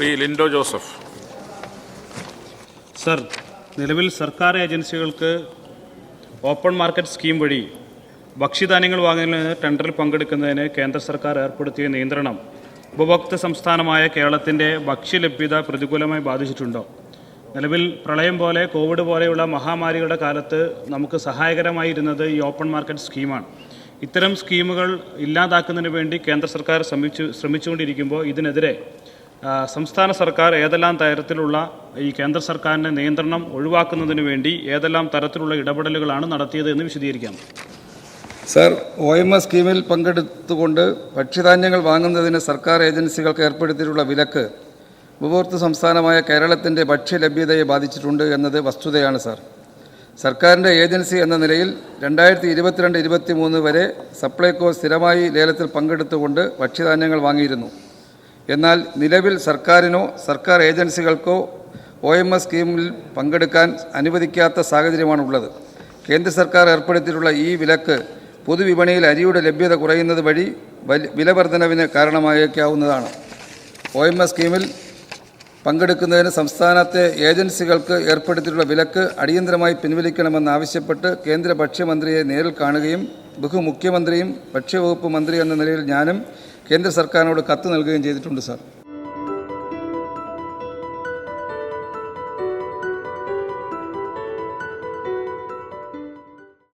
Shri Lindo Joseph. Sir നിലവിൽ സർക്കാർ ഏജൻസികൾക്ക് ഓപ്പൺ മാർക്കറ്റ് സ്കീം വഴി ഭക്ഷ്യധാന്യങ്ങൾ വാങ്ങുന്നതിന് ടെൻഡറിൽ പങ്കെടുക്കുന്നതിന് കേന്ദ്ര സർക്കാർ ഏർപ്പെടുത്തിയ നിയന്ത്രണം ഉപഭോക്തൃ സംസ്ഥാനമായ കേരളത്തിന്റെ ഭക്ഷ്യലഭ്യത പ്രതികൂലമായി ബാധിച്ചിട്ടുണ്ടോ? നിലവിൽ പ്രളയം പോലെ കോവിഡ് പോലെയുള്ള മഹാമാരികളുടെ കാലത്ത് നമുക്ക് സഹായകരമായിരുന്നത് ഈ ഓപ്പൺ മാർക്കറ്റ് സ്കീമാണ്. ഇത്തരം സ്കീമുകൾ ഇല്ലാതാക്കുന്നതിന് വേണ്ടി കേന്ദ്ര സർക്കാർ ശ്രമിച്ചു ശ്രമിച്ചുകൊണ്ടിരിക്കുമ്പോൾ ഇതിനെതിരെ സംസ്ഥാന സർക്കാർ ഏതെല്ലാം തരത്തിലുള്ള ഈ കേന്ദ്ര സർക്കാരിന്റെ നിയന്ത്രണം ഒഴിവാക്കുന്നതിന് വേണ്ടി ഏതെല്ലാം തരത്തിലുള്ള ഇടപെടലുകളാണ് നടത്തിയത് എന്ന് വിശദീകരിക്കാം. സർ ഒ എം എസ് സ്കീമിൽ പങ്കെടുത്തുകൊണ്ട് ഭക്ഷ്യധാന്യങ്ങൾ വാങ്ങുന്നതിന് സർക്കാർ ഏജൻസികൾക്ക് ഏർപ്പെടുത്തിയിട്ടുള്ള വിലക്ക് ഉപഭോക്തൃ സംസ്ഥാനമായ കേരളത്തിന്റെ ഭക്ഷ്യലഭ്യതയെ ബാധിച്ചിട്ടുണ്ട് എന്നത് വസ്തുതയാണ് സർ. സർക്കാരിന്റെ ഏജൻസി എന്ന നിലയിൽ രണ്ടായിരത്തി ഇരുപത്തിരണ്ട് ഇരുപത്തി മൂന്ന് വരെ സപ്ലൈകോ സ്ഥിരമായി ലേലത്തിൽ പങ്കെടുത്തുകൊണ്ട് ഭക്ഷ്യധാന്യങ്ങൾ വാങ്ങിയിരുന്നു. എന്നാൽ നിലവിൽ സർക്കാരിനോ സർക്കാർ ഏജൻസികൾക്കോ ഒ എം എസ് സ്കീമിൽ പങ്കെടുക്കാൻ അനുവദിക്കാത്ത സാഹചര്യമാണുള്ളത്. കേന്ദ്ര സർക്കാർ ഏർപ്പെടുത്തിയിട്ടുള്ള ഈ വിലക്ക് പൊതുവിപണിയിൽ അരിയുടെ ലഭ്യത കുറയുന്നത് വഴി വലി- വിലവർധനവിന് കാരണമായേക്കാവുന്നതാണ്. ഒ എം എസ് സ്കീമിൽ പങ്കെടുക്കുന്നതിന് സംസ്ഥാനത്തെ ഏജൻസികൾക്ക് ഏർപ്പെടുത്തിയിട്ടുള്ള വിലക്ക് അടിയന്തരമായി പിൻവലിക്കണമെന്നാവശ്യപ്പെട്ട് കേന്ദ്ര ഭക്ഷ്യമന്ത്രിയെ നേരിൽ കാണുകയും ബഹുമുഖ്യമന്ത്രിയും ഭക്ഷ്യവകുപ്പ് മന്ത്രി എന്ന നിലയിൽ ഞാനും കേന്ദ്ര സർക്കാരിനോട് കത്ത് നൽകുകയും ചെയ്തിട്ടുണ്ട് സാർ.